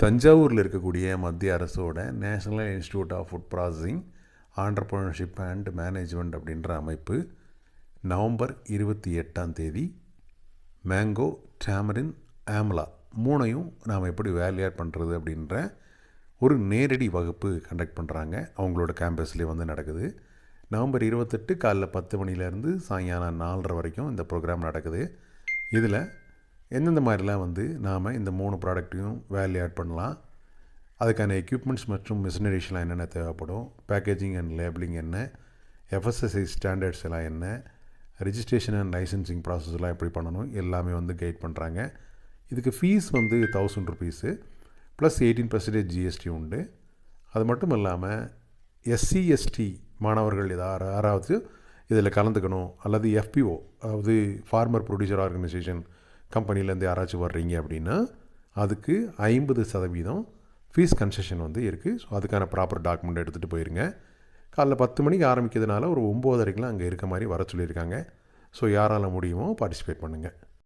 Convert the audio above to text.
தஞ்சாவூரில் இருக்கக்கூடிய மத்திய அரசோட national institute of food processing entrepreneurship and management அப்படின்ற அமைப்பு நவம்பர் இருபத்தி எட்டாம் தேதி மேங்கோ டேமரின் ஆம்லா மூணையும் நாம் எப்படி வேல்யூட் பண்ணுறது அப்படின்ற ஒரு நேரடி வகுப்பு கண்டக்ட் பண்ணுறாங்க அவங்களோட கேம்பஸ்லேயே வந்து நடக்குது. நவம்பர் இருபத்தெட்டு காலைல பத்து மணிலேருந்து சாயங்காலம் நாலரை வரைக்கும் இந்த ப்ரோக்ராம் நடக்குது. இதில் எந்தெந்த மாதிரிலாம் வந்து நாம் இந்த மூணு ப்ராடக்ட்டையும் வேல்யூ ஆட் பண்ணலாம். அதுக்கான எக்யூப்மெண்ட்ஸ் மற்றும் மிஷினரிஸ்லாம் என்னென்ன தேவைப்படும்? பேக்கேஜிங் அண்ட் லேபிளிங் என்ன? எஃப்எஸ்எஸ்ஐ ஸ்டாண்டர்ட்ஸ் எல்லாம் என்ன? ரிஜிஸ்ட்ரேஷன் அண்ட் லைசன்சிங் ப்ராசஸ்லாம் எப்படி பண்ணணும்? எல்லாமே வந்து கைட் பண்ணுறாங்க இதுக்கு ஃபீஸ் வந்து thousand rupees plus eighteen percentage GST உண்டு. அது மட்டும் இல்லாமல் எஸ்சி எஸ்டி மாணவர்கள் ஏதாவது யாராவது இதில் கலந்துக்கணும். அல்லது எஃபிஓ அதாவது ஃபார்மர் ப்ரொடியூசர் ஆர்கனைசேஷன் கம்பெனிலேருந்து யாராச்சும் வர்றீங்க அப்படின்னா அதுக்கு ஐம்பது சதவீதம் ஃபீஸ் கன்செஷன் வந்து இருக்குது ஸோ அதுக்கான ப்ராப்பர் டாக்குமெண்ட் எடுத்துகிட்டு போயிருங்க. காலைல பத்து மணிக்கு ஆரம்பிக்கிறதுனால ஒரு ஒம்போதரைக்கெலாம் அங்கே இருக்க மாதிரி வர சொல்லியிருக்காங்க. ஸோ யாரால் முடியுமோ பார்ட்டிசிபேட் பண்ணுங்கள்